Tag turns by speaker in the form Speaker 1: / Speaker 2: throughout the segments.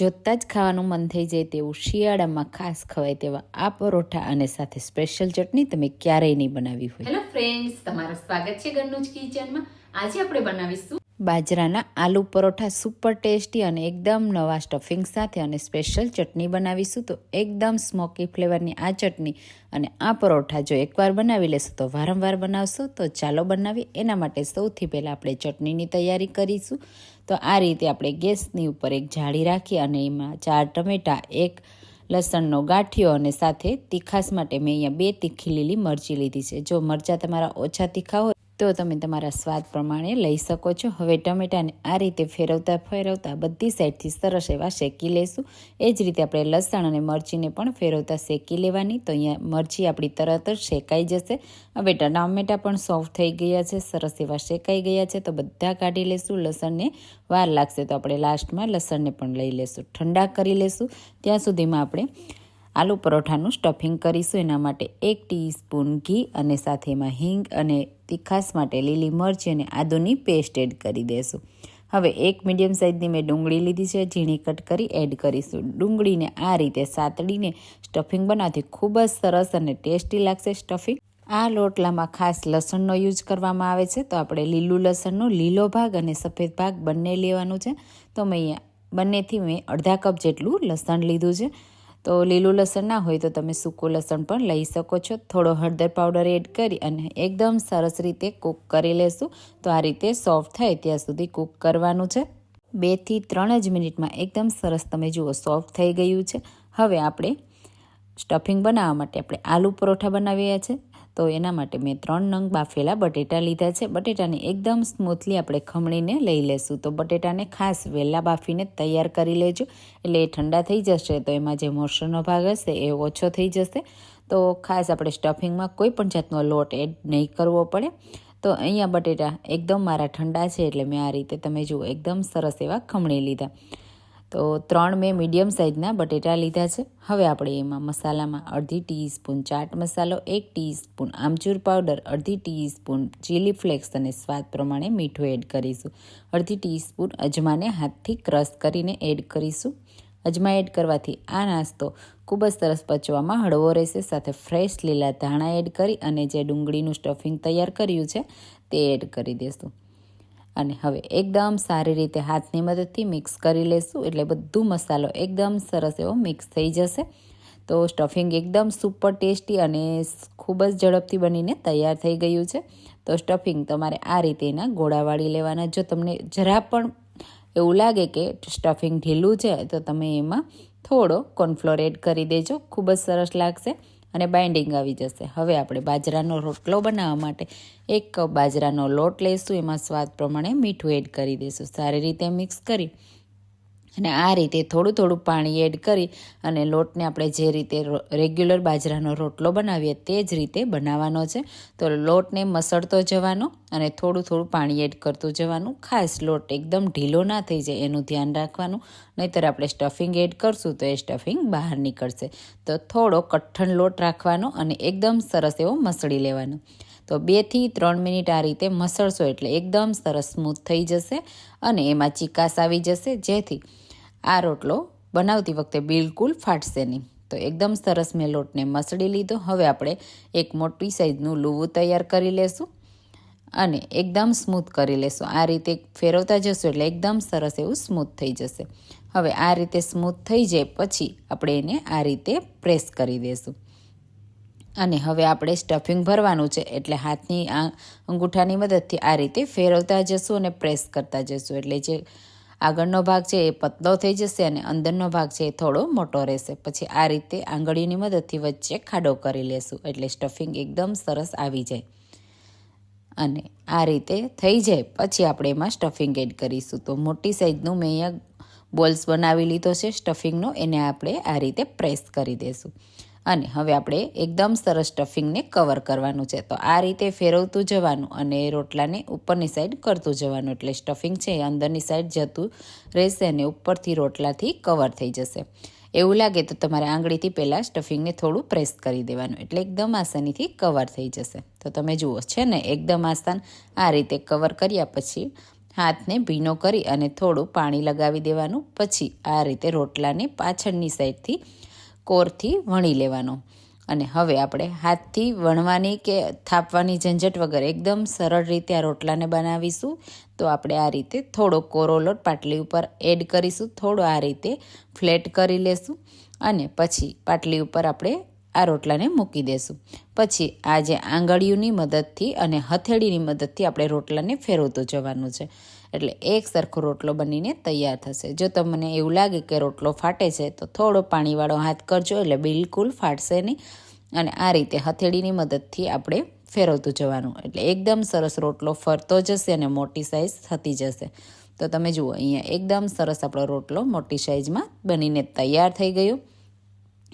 Speaker 1: જોતાં જ ખાવાનું મન થઈ જાય તેવું શિયાળામાં ખાસ ખવાય તેવા આ પરોઠા અને સાથે સ્પેશિયલ ચટણી તમે ક્યારેય નહીં બનાવી હોય.
Speaker 2: હેલો ફ્રેન્ડ્સ તમારું સ્વાગત છે ઘરનું જ કિચનમાં. આજે આપણે બનાવીશું
Speaker 1: બાજરાના આલુ પરોઠા સુપર ટેસ્ટી અને એકદમ નવા સ્ટફિંગ સાથે અને સ્પેશિયલ ચટણી બનાવીશું. તો એકદમ સ્મોકી ફ્લેવરની આ ચટણી અને આ પરોઠા જો એકવાર બનાવી લેશો તો વારંવાર બનાવશો. તો ચાલો બનાવી એના માટે સૌથી પહેલાં આપણે ચટણીની તૈયારી કરીશું. તો આ રીતે આપણે ગેસની ઉપર એક જાળી રાખી અને એમાં ચાર ટમેટાં, એક લસણનો ગાંઠિયો અને સાથે તીખાસ માટે મેં અહીંયા બે તીખી લીલી મરચી લીધી છે. જો મરચાં તમારા ઓછા તીખા હોય તો તમે તમારા સ્વાદ પ્રમાણે લઈ શકો છો. હવે ટમેટાને આ રીતે ફેરવતા ફેરવતા બધી સાઈડથી સરસ એવા શેકી લઈશું એ જ રીતે આપણે લસણ અને મરચીને પણ ફેરવતા શેકી લેવાની. તો અહીંયા મરચી આપણી તરત જ શેકાઈ જશે. હવે ટમેટા પણ સોફ્ટ થઈ ગયા છે, સરસ એવા શેકાઈ ગયા છે. તો બધા કાઢી લેશું. લસણને વાર લાગશે તો આપણે લાસ્ટમાં લસણને પણ લઈ લેશું. ઠંડા કરી લેશું. ત્યાં સુધીમાં આપણે આલુ પરોઠાનું સ્ટફિંગ કરીશું. એના માટે એક ટીસ્પૂન ઘી અને સાથે એમાં હિંગ અને તીખાસ માટે લીલી મરચી અને આદુની પેસ્ટ એડ કરી દેશું. હવે એક મીડિયમ સાઇઝની મેં ડુંગળી લીધી છે, ઝીણી કટ કરી એડ કરીશું. ડુંગળીને આ રીતે સાતડીને સ્ટફિંગ બનાવતી ખૂબ જ સરસ અને ટેસ્ટી લાગશે સ્ટફિંગ આ લોટલામાં ખાસ લસણનો યુઝ કરવામાં આવે છે. તો આપણે લીલું લસણનો લીલો ભાગ અને સફેદ ભાગ બંને લેવાનું છે. તો મેં બંનેથી મેં અડધા કપ જેટલું લસણ લીધું છે. તો લીલું લસણ ના હોય તો તમે સૂકું લસણ પણ લઈ શકો છો. થોડો હળદર પાવડર એડ કરી અને એકદમ સરસ રીતે કૂક કરી લેશું. તો આ રીતે સોફ્ટ થાય ત્યાં સુધી કૂક કરવાનું છે. બેથી ત્રણ જ મિનિટમાં એકદમ સરસ તમે જુઓ સોફ્ટ થઈ ગયું છે. હવે આપણે સ્ટફિંગ બનાવવા માટે આપણે આલુ પરોઠા બનાવ્યા છે. તો એના માટે મેં ત્રણ નંગ બાફેલા બટેટા લીધા છે. બટેટાને એકદમ સ્મૂથલી આપણે ખમણીને લઈ લેશું. તો બટેટાને ખાસ વહેલા બાફીને તૈયાર કરી લેજો. એટલે એ ઠંડા થઈ જશે તો એમાં જે મોસરનો ભાગ હશે એ ઓછો થઈ જશે. તો ખાસ આપણે સ્ટફિંગમાં કોઈ પણ જાતનો લોટ એડ નહીં કરવો પડે. તો અહીંયા બટેટા એકદમ મારા ઠંડા છે એટલે મેં આ રીતે તમે જુઓ, એકદમ સરસ એવા ખમણી લીધા. તો ત્રણ મેં મીડિયમ સાઇઝના બટેટા લીધા છે. હવે આપણે એમાં મસાલામાં અડધી ટીસ્પૂન ચાટ મસાલો, એક ટીસ્પૂન આમચૂર પાવડર, અડધી ટીસ્પૂન ચીલી ફ્લેક્સ અને સ્વાદ પ્રમાણે મીઠું એડ કરીશું. અડધી ટીસ્પૂન અજમાને હાથથી ક્રશ કરીને એડ કરીશું. અજમા એડ કરવાથી આ નાસ્તો ખૂબ જ સરસ પચવામાં હળવો રહેશે. સાથે ફ્રેશ લીલા ધાણા એડ કરી અને જે ડુંગળીનું સ્ટફિંગ તૈયાર કર્યું છે તે એડ કરી દઈશું અને હવે એકદમ સારી રીતે હાથની મદદથી મિક્સ કરી લેશું. એટલે બધું મસાલો એકદમ સરસ એવો મિક્સ થઈ જશે. તો સ્ટફિંગ એકદમ સુપર ટેસ્ટી અને ખૂબ જ ઝડપથી બનીને તૈયાર થઈ ગયું છે. તો સ્ટફિંગ તમારે આ રીતે એના ગોળા વાળી લેવાના. જો તમને જરા પણ એવું લાગે કે સ્ટફિંગ ઢીલું છે, તો તમે એમાં થોડો કોર્નફ્લોર એડ કરી દેજો. ખૂબ જ સરસ લાગશે. અને બાઇન્ડિંગ આવી જશે. હવે આપણે બાજરાનો રોટલો બનાવવા માટે એક કપ બાજરાનો લોટ લઈશું. એમાં સ્વાદ પ્રમાણે મીઠું એડ કરી દઈશું. સારી રીતે મિક્સ કરી અને આ રીતે થોડું થોડું પાણી એડ કરી અને લોટને આપણે જે રીતે રેગ્યુલર બાજરાનો રોટલો બનાવીએ તે જ રીતે બનાવવાનો છે. તો લોટને મસળતો જવાનો અને થોડું થોડું પાણી એડ કરતું જવાનું. ખાસ લોટ એકદમ ઢીલો ના થઈ જાય એનું ધ્યાન રાખવાનું. નહીંતર આપણે સ્ટફિંગ એડ કરશું તો એ સ્ટફિંગ બહાર નીકળશે. તો થોડો કઠણ લોટ રાખવાનો અને એકદમ સરસ એવો મસળી લેવાનો. તો બેથી ત્રણ મિનિટ આ રીતે મસળશો એટલે એકદમ સરસ સ્મૂથ થઈ જશે અને એમાં ચિકાસ આવી જશે, જેથી આ રોટલો બનાવતી વખતે બિલકુલ ફાટશે નહીં. તો એકદમ સરસ મેં લોટને મસળી લીધો. હવે આપણે એક મોટી સાઇઝનું લૂવું તૈયાર કરી લેશું અને એકદમ સ્મૂથ કરી લેશું. આ રીતે ફેરવતા જશું એટલે એકદમ સરસ એવું સ્મૂથ થઈ જશે. હવે આ રીતે સ્મૂથ થઈ જાય પછી આપણે એને આ રીતે પ્રેસ કરી દઈશું અને હવે આપણે સ્ટફિંગ ભરવાનું છે એટલે હાથની આ, અંગૂઠાની મદદથી આ રીતે ફેરવતા જશું અને પ્રેસ કરતા જશું. એટલે જે આગળનો ભાગ છે એ પતલો થઈ જશે અને અંદરનો ભાગ છે એ થોડો મોટો રહેશે. પછી આ રીતે આંગળીની મદદથી વચ્ચે ખાડો કરી લેશું. એટલે સ્ટફિંગ એકદમ સરસ આવી જાય. અને આ રીતે થઈ જાય. પછી આપણે એમાં સ્ટફિંગ એડ કરીશું. તો મોટી સાઇઝનું મેં અહીંયા બોલ્સ બનાવી લીધો છે સ્ટફિંગનો એને આપણે આ રીતે પ્રેસ કરી દઈશું અને હવે આપણે એકદમ સરસ સ્ટફિંગને કવર કરવાનું છે. તો આ રીતે ફેરવતું જવાનું અને રોટલાને ઉપરની સાઈડ કરતું જવાનું. એટલે સ્ટફિંગ છે એ અંદરની સાઈડ જતું રહેશે અને ઉપરથી રોટલાથી કવર થઈ જશે. એવું લાગે તો તમારે આંગળીથી પહેલાં સ્ટફિંગને થોડું પ્રેસ કરી દેવાનું. એટલે એકદમ આસાનીથી કવર થઈ જશે. તો તમે જુઓ, છે ને, એકદમ આસાન આ રીતે કવર કર્યા પછી હાથને ભીનો કરી અને થોડું પાણી લગાવી દેવાનું. પછી આ રીતે રોટલાને પાછળની સાઈડથી કોરથી વણી લેવાનો. અને હવે આપણે હાથથી વણવાની કે થાપવાની ઝંઝટ વગર એકદમ સરળ રીતે આ રોટલાને બનાવીશું. તો આપણે આ રીતે થોડો કોરો લોટ પાટલી ઉપર એડ કરીશું. થોડો આ રીતે ફ્લેટ કરી લેશું. અને પછી પાટલી ઉપર આપણે આ રોટલાને મૂકી દેશું. પછી આજે આંગળીઓની મદદથી અને હથેળીની મદદથી આપણે રોટલાને ફેરવતું જવાનું છે. એટલે એક સરખો રોટલો બનીને તૈયાર થશે. જો તમને એવું લાગે કે રોટલો ફાટે છે, તો થોડો પાણીવાળો હાથ કરજો, એટલે બિલકુલ ફાટશે નહીં. અને આ રીતે હથેળીની મદદથી આપણે ફેરવતું જવાનું. એટલે એકદમ સરસ રોટલો ફરતો જશે અને મોટી સાઇઝ થતી જશે. તો તમે જુઓ, અહીંયા એકદમ સરસ આપણો રોટલો મોટી સાઇઝમાં બનીને તૈયાર થઈ ગયો.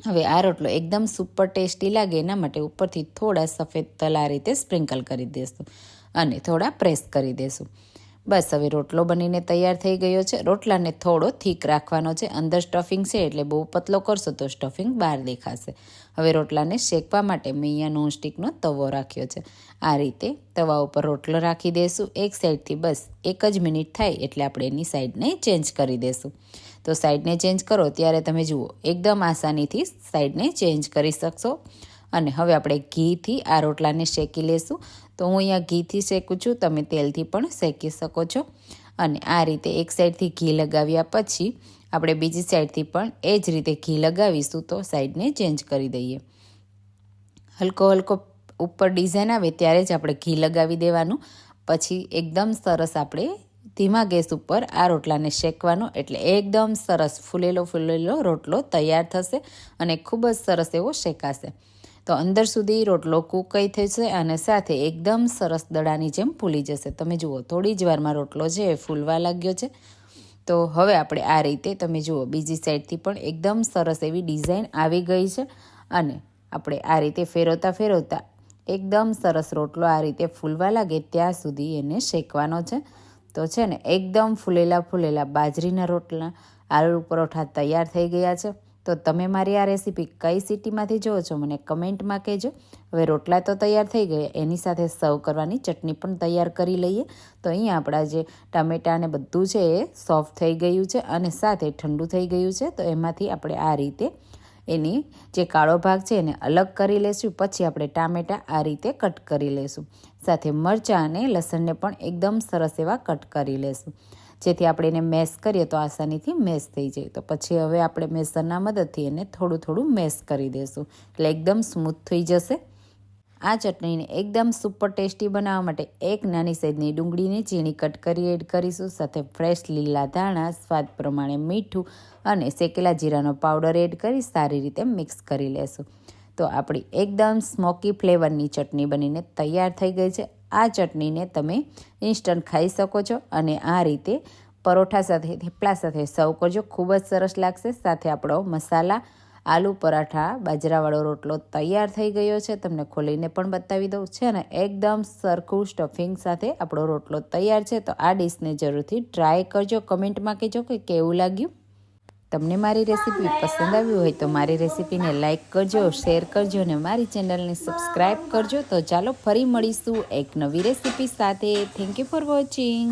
Speaker 1: હવે આ રોટલો એકદમ સુપર ટેસ્ટી લાગે એના માટે ઉપરથી થોડા સફેદ તલા રીતે સ્પ્રિંકલ કરી દઈશું અને થોડા પ્રેસ કરી દઈશું બસ હવે રોટલો બનીને તૈયાર થઈ ગયો છે. રોટલાને થોડો થીક રાખવાનો છે. અંદર સ્ટફિંગ છે એટલે બહુ પતલો કરશો તો સ્ટફિંગ બહાર દેખાશે. હવે રોટલાને શેકવા માટે મેં અહીંયા નોનસ્ટિકનો તવો રાખ્યો છે. આ રીતે તવા ઉપર રોટલો રાખી દઈશું એક સાઈડથી બસ એક જ મિનિટ થાય એટલે આપણે એની સાઈડને ચેન્જ કરી દઈશું તો સાઈડને ચેન્જ કરો ત્યારે તમે જુઓ, એકદમ આસાનીથી સાઈડને ચેન્જ કરી શકશો. અને હવે આપણે ઘીથી આ રોટલાને શેકી લેશું. તો હું અહીંયા ઘીથી શેકું છું, તમે તેલથી પણ શેકી શકો છો. અને આ રીતે એક સાઈડથી ઘી લગાવ્યા પછી આપણે બીજી સાઈડથી પણ એ જ રીતે ઘી લગાવીશું તો સાઈડને ચેન્જ કરી દઈએ. હલકો હલકો ઉપર ડિઝાઇન આવે ત્યારે જ આપણે ઘી લગાવી દેવાનું. પછી એકદમ સરસ આપણે ધીમા ગેસ ઉપર આ રોટલાને શેકવાનો. એટલે એકદમ સરસ ફૂલેલો ફૂલેલો રોટલો તૈયાર થશે અને ખૂબ જ સરસ એવો શેકાશે. તો અંદર સુધી રોટલો કૂકઈ થશે અને સાથે એકદમ સરસ દડાની જેમ ફૂલી જશે. તમે જુઓ, થોડી જ વારમાં રોટલો છે એ ફૂલવા લાગ્યો છે. તો હવે આપણે આ રીતે તમે જુઓ, બીજી સાઈડથી પણ એકદમ સરસ એવી ડિઝાઇન આવી ગઈ છે અને આપણે આ રીતે ફેરવતા ફેરવતા એકદમ સરસ રોટલો આ રીતે ફૂલવા લાગે ત્યાં સુધી એને શેકવાનો છે. તો છે ને, એકદમ ફૂલેલા ફૂલેલા બાજરીના રોટલા આલુ પરોઠા તૈયાર થઈ ગયા છે. તો તમે મારી આ રેસીપી કઈ સિટીમાંથી જુઓ છો, મને કમેન્ટમાં કહેજો. હવે રોટલા તો તૈયાર થઈ ગયા, એની સાથે સર્વ કરવાની ચટણી પણ તૈયાર કરી લઈએ. તો અહીંયા આપણા જે ટામેટાં ને બધું છે એ સોફ્ટ થઈ ગયું છે અને સાથે ઠંડુ થઈ ગયું છે. તો એમાંથી આપણે આ રીતે એની જે કાળો ભાગ છે એને અલગ કરી લેશું. પછી આપણે ટામેટાં આ રીતે કટ કરી લેશું. સાથે મરચાં અને લસણને પણ એકદમ સરસ એવા કટ કરી લેશું. જેથી આપણે એને મેશ કરીએ તો આસાનીથી મેશ થઈ જાય. તો પછી હવે આપણે મેસરના મદદથી એને થોડું થોડું મેશ કરી દઈશું એટલે એકદમ સ્મૂથ થઈ જશે. આ ચટણીને એકદમ સુપર ટેસ્ટી બનાવવા માટે એક નાની સાઈઝની ડુંગળીને ઝીણી કટ કરી એડ કરીશું. સાથે ફ્રેશ લીલા ધાણા, સ્વાદ પ્રમાણે મીઠું અને શેકેલા જીરાનો પાવડર એડ કરી સારી રીતે મિક્સ કરી લેશું. તો આપણી એકદમ સ્મોકી ફ્લેવરની ચટણી બનીને તૈયાર થઈ ગઈ છે. આ ચટણીને તમે ઇન્સ્ટન્ટ ખાઈ શકો છો અને આ રીતે પરોઠા સાથે, થેપલા સાથે સર્વ કરજો. ખૂબ જ સરસ લાગશે. સાથે આપણો મસાલા આલુ પરાઠા, બાજરાવાળો રોટલો તૈયાર થઈ ગયો છે. તમને ખોલીને પણ બતાવી દઉં છે ને એકદમ સરખું સ્ટફિંગ સાથે આપણો રોટલો તૈયાર છે. તો આ ડિશને જરૂરથી ટ્રાય કરજો. કમેન્ટમાં કહેજો કે કેવું લાગ્યું. તમને મારી રેસીપી પસંદ આવી હોય તો મારી રેસીપીને લાઇક કરજો શેર કરજો અને મારી ચેનલને સબસ્ક્રાઈબ કરજો. તો ચાલો ફરી મળીશું એક નવી રેસીપી સાથે. Thank you for watching